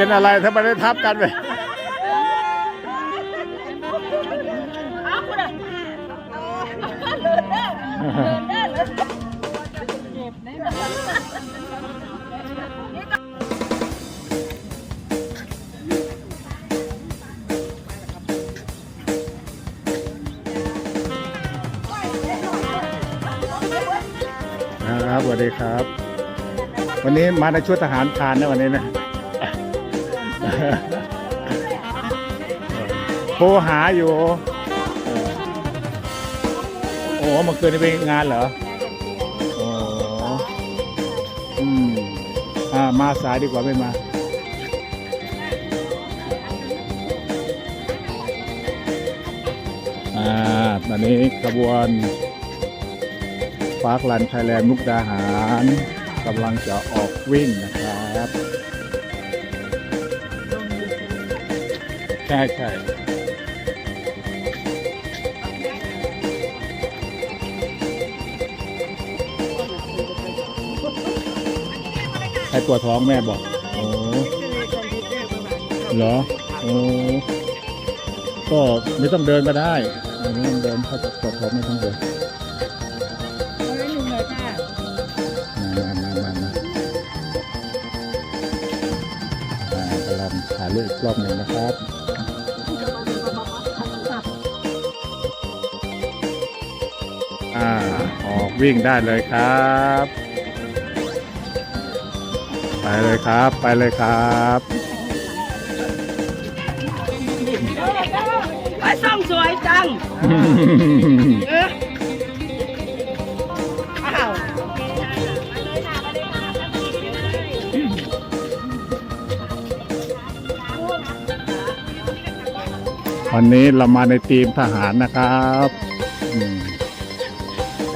เป็นอะไรทำไมได้ทับกันไปเอาคุณอะเดินเดินได้เลยเจ็บแน่นอนครับสวัสดีครับ วันนี้มาในชุดทหารพรานนะวันนี้นะ โทรหาอยู่ โอ้เมื่อคืนนี้เป็นงานเหรอ โอ้อืมอ่ามาสายดีกว่าไม่มา อ่าตอนนี้ขบวนฟาร์กลันไทยแลนด์มุกดาหารกำลังจะออกวิ่งนะครับ ใช่ใช่ใครปวดท้องแม่บอกโอ้เหรอโอ้ก็ไม่ต้องเดินก็ได้ไม่ต้องเดินถ้าปวดท้องไม่ต้องเดินไม่ลุงเลยค่ะมามามามาอ่ากำลังถ่ายรูปอีกรอบหนึ่งนะครับ อ่าออกวิ่งได้เลยครับ ไปเลยครับไปเลยครับไอ้ซ่องสวยจังเอออ้าววันนี้เรามาในทีมทหารนะครับอืม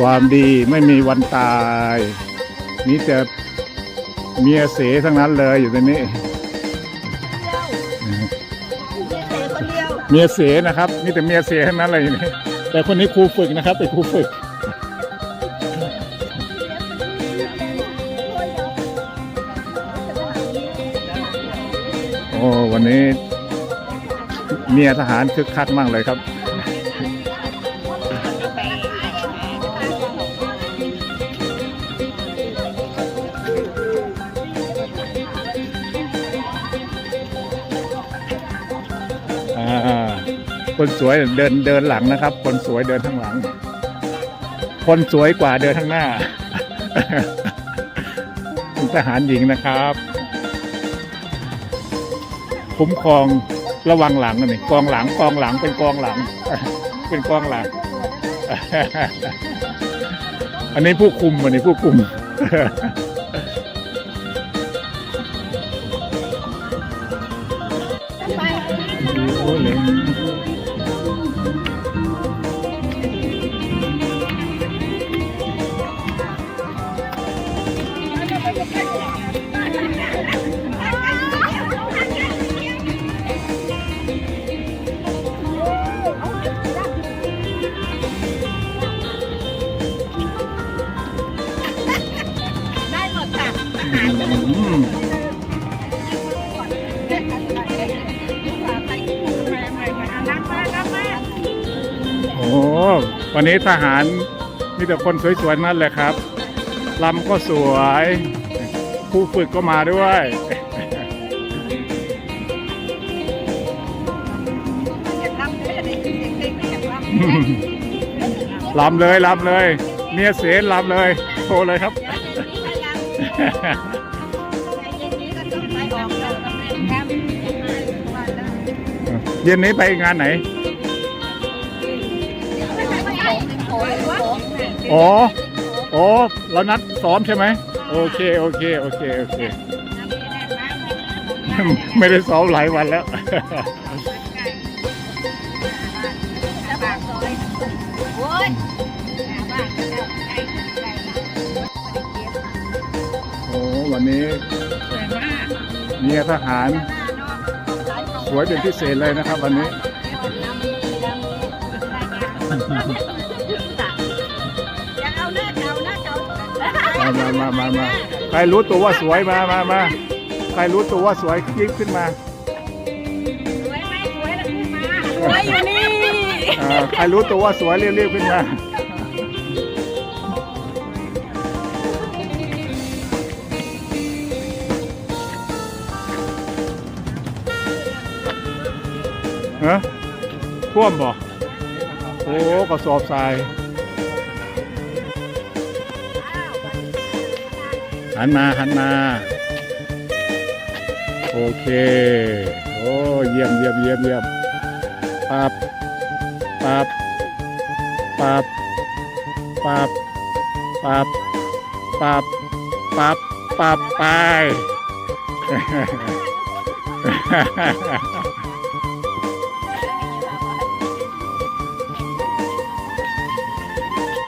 ความดีไม่มีวันตายมีแต่เมียเสทั้งนั้นเลยอยู่ในนี้คนเดียวเมียเสนะครับมีแต่เมียเสทั้งนั้นเลยอยู่นี่แต่คนนี้ครูฝึกนะครับเป็นครูฝึก โอ้วันนี้เมียทหารคึกคักมากเลยครับ คนสวยเดินเดินหลังนะครับ คนสวยเดินข้างหลัง คนสวยกว่าเดินข้างหน้าเป็นทหารหญิงนะครับ คุ้มครองระวังหลังนี่กองหลังกองหลังเป็นกองหลัง เป็นกองหลัง อันนี้ผู้คุมอันนี้ผู้คุมโอ้เลย วันนี้ทหารมีแต่คนสวยๆนั่นแหละครับลำก็สวยครูฝึกก็มาด้วยลำเลยลำเลยเมียเสนลำเลยโชว์เลยครับเย็นนี้ไปงานไหน อ๋อ อ๋อ เรานัดซ้อมใช่ไหม โอเค โอเค โอเค โอเค ไม่ได้ซ้อมหลายวันแล้ว โอ้วันนี้เมียทหาร สวยเป็นพิเศษเลยนะครับ วันนี้ มามามามามาใครรู้ตัวว่าสวยมามามาใครรู้ตัวว่าสวยรีบขึ้นมาสวยไหมสวยแล้วขึ้นมาสวยอยู่นี่อ่อใครรู้ตัวว่าสวยเรียบๆขึ้นมาฮะท่วมบ่โอ้กระสอบทราย หันมาหันมา โอเค โอ้เยี่ยมเยี่ยมเยี่ยมเยี่ยมปับปับปับปับปับปับปับปับไป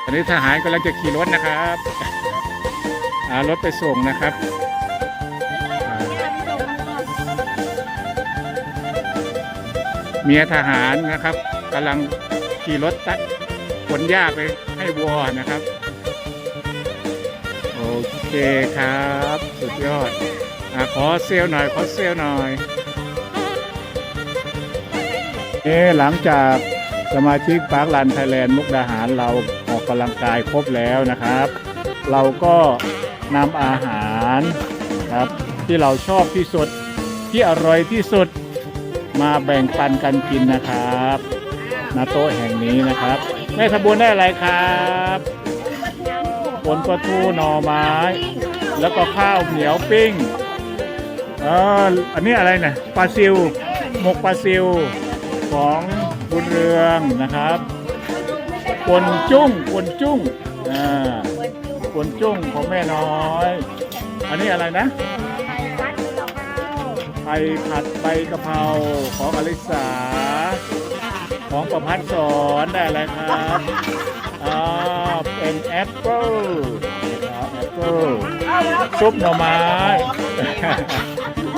อันนี้ทหารกำลังจะขี่รถนะครับ อ่ารถไปส่งนะครับเมียทหารนะครับกำลังขี่รถตัดขนหญ้าไปให้วัวนะครับ โอเคครับ สุดยอดอขอเซลลหน่อย ขอเซลลหน่อยเอ๊หลังจากสมาชิกปาร์คลันไทยแลนด์มุกดาหารเราออกกำลังกายครบแล้วนะครับ เราก็ นำอาหารครับที่เราชอบที่สุดที่อร่อยที่สุดมาแบ่งปันกันกินนะครับณโต๊ะแห่งนี้นะครับแม่ขบวนได้อะไรครับผลปลาทูหน่อไม้ แล้วก็ข้าวเหนียวปิ้งเอออันนี้อะไรนะปลาซิวหมกปลาซิวของบุญเรืองนะครับปนจุ้งปนจุ้งอ่า ปนจุ้งของแม่น้อย อันนี้อะไรนะไข่ผัดใบกะเพราของอลิสา ของประพัดสอนได้อะไรครับอ่าเป็นแอปเปิ้ลแอปเปิ้ลซุปหน่อไม้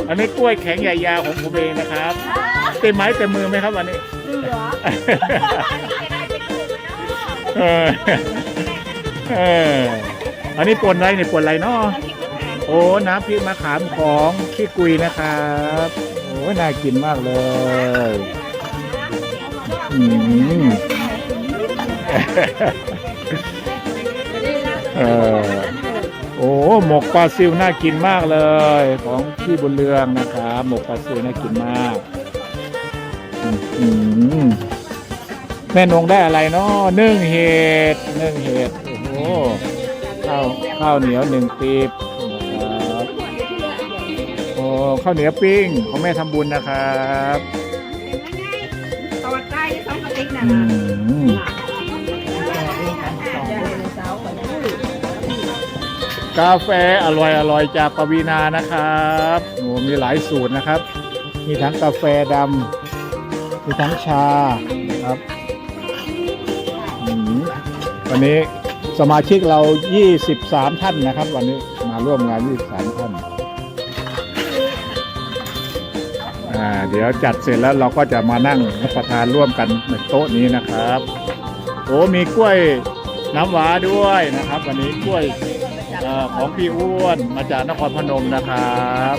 อันนี้กล้วยแข็งใหญ่ยาวของผมเองนะครับ เต็มไม้เต็มมือไหมครับวันนี้เออเออ อันนี้ปนอะไรเนี่ยปนอะไรเนาะโอ้น้ำพริกมะขามของพี่กุยนะครับโอ้น่ากินมากเลยอืมเออโอ้หมกปลาซิวน่ากินมากเลย ของพี่บุญเรืองนะครับหมกปลาซิวน่ากินมากอืมอืมแม่นงได้อะไรเนาะนึ่งเห็ดนึ่งเห็ดโอ้โห ข้าวข้าวเหนียวหนึ่งปีบนะครับโอ้ข้าวเหนียวปิ้งของแม่ทำบุญนะครับตอดได้สองกระติกนะอืมกาแฟอร่อยอร่อยจากปวีนานะครับโอ้มีหลายสูตรนะครับ มีทั้งกาแฟดำมีทั้งชานะครับอืมวันนี้ สมาชิกเรา 23 ท่านนะครับ วันนี้มาร่วมงาน 23 ท่านเดี๋ยวจัดเสร็จแล้วเราก็จะมานั่งรับประทานร่วมกันในโต๊ะนี้นะครับโอ้มีกล้วยน้ำหวาด้วยนะครับ วันนี้กล้วยอของพี่อ้วนมาจากนครพนมนะครับ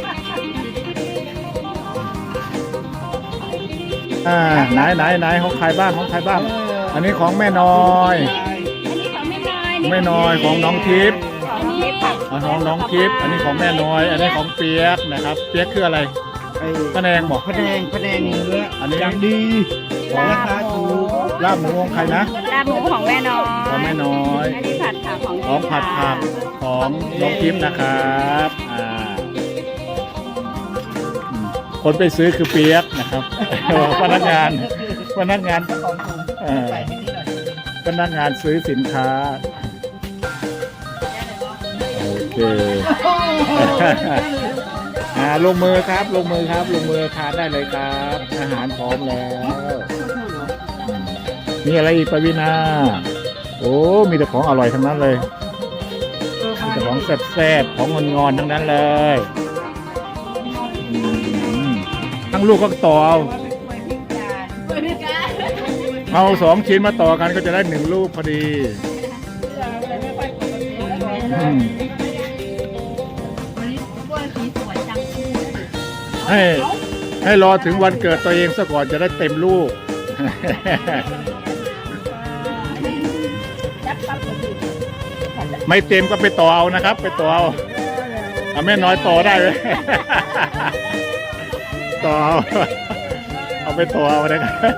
ไหนไหนไหนของใครบ้างของใครบ้าง อันนี้ของแม่น้อย แม่น้อยแม่น้อยของน้องทิพย์อันนี้ผักอันของน้องทิพย์อันนี้ของแม่น้อย อันนี้ของเปียกนะครับ เปียกคืออะไรไอ้พะแนงบอกพะแนงพะแนงเนื้ออันนี้อย่างดีราคาถูกลาบหมูของใครนะลาบหมูของแม่น้อย ของแม่น้อยอันนี้ผัดผักของของผัดผักของน้องทิพย์นะครับอ่าอืมคนไปซื้อคือเปียกนะครับพนักงานพนักงานเอ่อพนักงานซื้อสินค้าโอ เคอ่าลงมือครับ ลงมือครับ ลงมือทานได้เลยครับ อาหารพร้อมแล้วมมีอะไรอีกปวีนาโอ้ มีแต่ของอร่อยทั้งนั้นเลย มีแต่ของแซ่บๆ ของงอนๆ ทั้งนั้นเลยอืมทั้งลูกก็ต่อเอา เอาสองชิ้นมาต่อกันก็จะได้หนึ่งลูกพอดี อืม ให้ให้รอถึงวันเกิดตัวเองซะก่อนจะได้เต็มลูกจับปั๊บก็คือไม่เต็มก็ไปต่อเอานะครับ ไปต่อเอาเอาแม่น้อยต่อได้เลยต่อเอาเอาไปต่อเอานะครับ